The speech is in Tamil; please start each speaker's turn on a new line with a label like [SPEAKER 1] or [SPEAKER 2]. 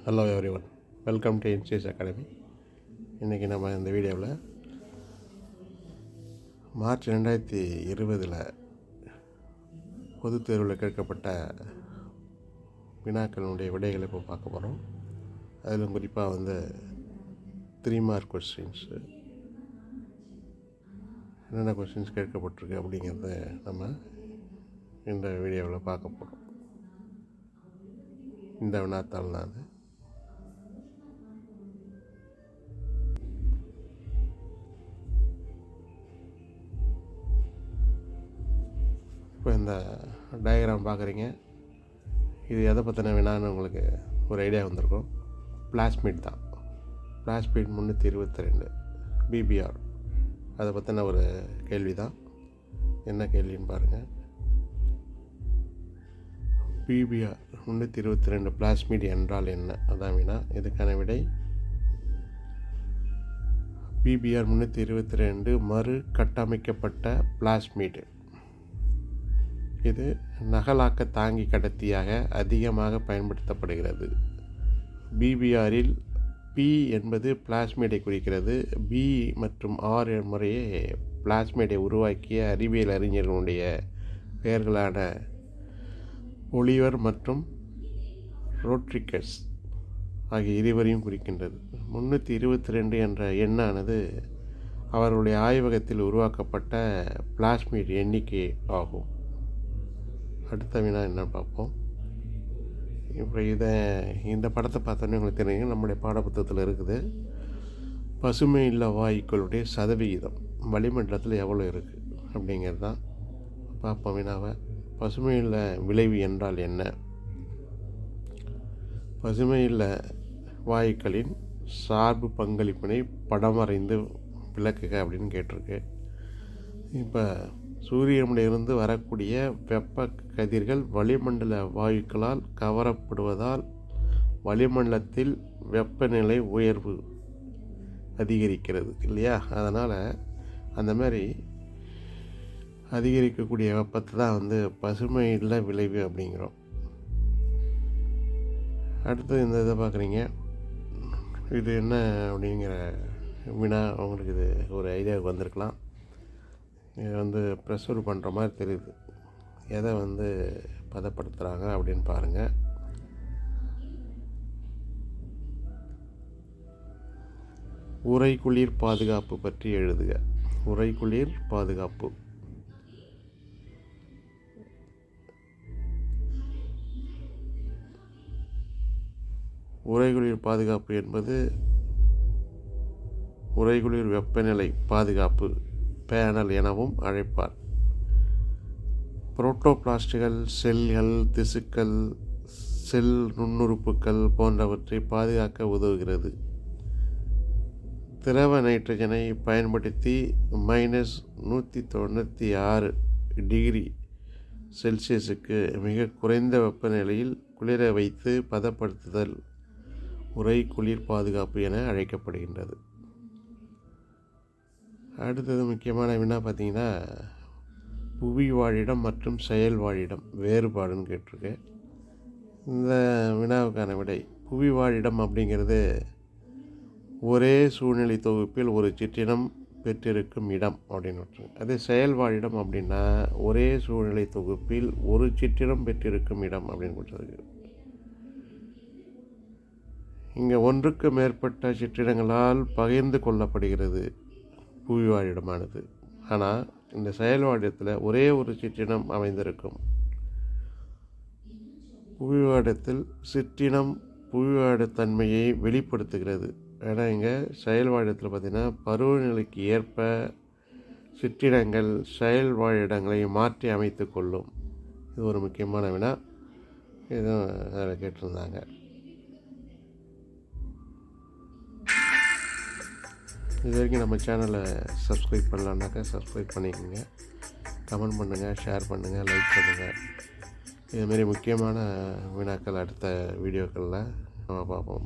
[SPEAKER 1] Hello everyone welcome to இன்சிஎஸ் அகாடமி இன்றைக்கி நம்ம இந்த வீடியோவில் மார்ச் ரெண்டாயிரத்தி இருபதில் பொதுத் தேர்வில் கேட்கப்பட்ட வினாக்களுடைய விடைகளை இப்போ பார்க்க போகிறோம் அதிலும் குறிப்பாக வந்து த்ரீ மார்க் கொஸ்டின்ஸு என்னென்ன கொஸ்டின்ஸ் கேட்கப்பட்டிருக்கு அப்படிங்கிறத நம்ம இந்த வீடியோவில் பார்க்க போகிறோம் இந்த வினாத்தாள் தான் அது இப்போ இந்த டயக்ராம் பார்க்குறீங்க. இது எதை பற்றின வினான்னு உங்களுக்கு ஒரு ஐடியா வந்திருக்கும். பிளாஸ்மீட் தான். பிளாஸ்மீட் முந்நூற்றி இருபத்தி ரெண்டு. பிபிஆர் அதை பற்றின ஒரு கேள்வி தான். என்ன கேள்வின்னு பாருங்கள் பிபிஆர் முந்நூற்றி இருபத்தி ரெண்டு பிளாஸ்மிட் என்றால் என்ன? அதான் வினா. இதுக்கான விடை பிபிஆர் முந்நூற்றி இருபத்தி ரெண்டு மறு கட்டமைக்கப்பட்ட பிளாஸ்மிட் இது நகலாக்க தாங்கி கடத்தியாக அதிகமாக பயன்படுத்தப்படுகிறது. பிபிஆரில் பி என்பது பிளாஸ்மேடை குறிக்கிறது. பி மற்றும் ஆர் முறையே பிளாஸ்மேடை உருவாக்கிய அறிவியல் அறிஞர்களுடைய பெயர்களான ஒலிவர் மற்றும் ரோட்ரிக்கஸ் ஆகிய இருவரையும் குறிக்கின்றது. முந்நூற்றி இருபத்தி ரெண்டு என்ற எண்ணானது அவர்களுடைய ஆய்வகத்தில் உருவாக்கப்பட்ட பிளாஸ்மேட் எண்ணிக்கை ஆகும். அடுத்த வினா என்ன பார்ப்போம்? இப்போ இதை இந்த படத்தை பார்த்தோன்னே உங்களுக்கு தெரியும். நம்முடைய பாடப்புத்தகத்தில் இருக்குது. பசுமை இல்ல வாயுக்களுடைய சதவிகிதம். வளிமண்டலத்தில் எவ்வளோ இருக்குது அப்படிங்கிறது தான் பார்ப்போம் வினாவை. பசுமை இல்ல விளைவு என்றால் என்ன? பசுமை இல்ல வாயுக்களின் சார்பு பங்களிப்பினை படமறைந்து விளக்குக அப்படின்னு கேட்டிருக்கு. இப்போ சூரியனிடமிருந்து வரக்கூடிய வெப்ப கதிர்கள் வளிமண்டல வாயுக்களால் கவரப்படுவதால் வளிமண்டலத்தில் வெப்பநிலை உயர்வு அதிகரிக்கிறது இல்லையா? அதனால் அந்த மாதிரி அதிகரிக்கக்கூடிய வெப்பத்தை தான் வந்து பசுமை விளைவு அப்படிங்கிறோம். அடுத்து இந்த இதை பார்க்குறீங்க. இது என்ன அப்படிங்கிற வினா உங்களுக்கு இது ஒரு ஐடியாவுக்கு வந்திருக்கலாம். இது வந்து ப்ரெஷர் பண்ணுற மாதிரி தெரியுது. எதை வந்து பதப்படுத்துகிறாங்க அப்படின்னு பாருங்கள் உரைக்குளிர் பாதுகாப்பு பற்றி எழுதுக. உரைக்குளிர் பாதுகாப்பு. உரைகுளிர் பாதுகாப்பு என்பது உரைகுளிர் வெப்பநிலை பாதுகாப்பு. பேனல் எனவும் அழைப்பார். புரோட்டோபிளாஸ்டுகள் செல்கள் திசுக்கள் செல் நுண்ணுறுப்புகள் போன்றவற்றை பாதுகாக்க உதவுகிறது. திரவ நைட்ரஜனை பயன்படுத்தி மைனஸ் நூற்றி தொண்ணூற்றி ஆறு டிகிரி செல்சியஸுக்கு மிக குறைந்த வெப்பநிலையில் குளிர வைத்து பதப்படுத்துதல் உரை குளிர் பாதுகாப்பு என அழைக்கப்படுகின்றது. அடுத்தது முக்கியமான வினா பார்த்தீங்கன்னா புவி வாழிடம் மற்றும் செயல் வாழிடம் வேறுபாடுன்னு கேட்டிருக்கு. இந்த வினாவுக்கான விடை புவி வாழிடம் அப்படிங்கிறது ஒரே சூழ்நிலை தொகுப்பில் ஒரு சிற்றினம் பெற்றிருக்கும் இடம் அப்படின்னு அது அதே செயல் வாழிடம் அப்படின்னா ஒரே சூழ்நிலை தொகுப்பில் ஒரு சிற்றினம் பெற்றிருக்கும் இடம் அப்படின்னு கொடுத்துருக்கு இங்கே ஒன்றுக்கு மேற்பட்ட சிற்றிடங்களால் பகிர்ந்து கொள்ளப்படுகிறது. புவிவாழிடமானது ஆனால் இந்த செயல்வாழிடத்தில் ஒரே ஒரு சிற்றினம் அமைந்திருக்கும். புவிவாடத்தில் சிற்றினம் புவிவாடத்தன்மையை வெளிப்படுத்துகிறது. ஏன்னா இங்கே செயல்வாழிடத்தில் பார்த்திங்கன்னா பருவநிலைக்கு ஏற்ப சிற்றிடங்கள் செயல்வாழிடங்களை மாற்றி அமைத்து கொள்ளும். இது ஒரு முக்கியமான வினா. இதுவும் அதில் கேட்டிருந்தாங்க. இது வரைக்கும் நம்ம சேனலை சப்ஸ்கிரைப் பண்ணலான்னாக்கா சப்ஸ்கிரைப் பண்ணிக்கோங்க. கமெண்ட் பண்ணுங்கள் ஷேர் பண்ணுங்கள் லைக் பண்ணுங்கள் இதுமாரி முக்கியமான வினாக்கள் அடுத்த வீடியோக்களில் நம்ம பார்ப்போம்.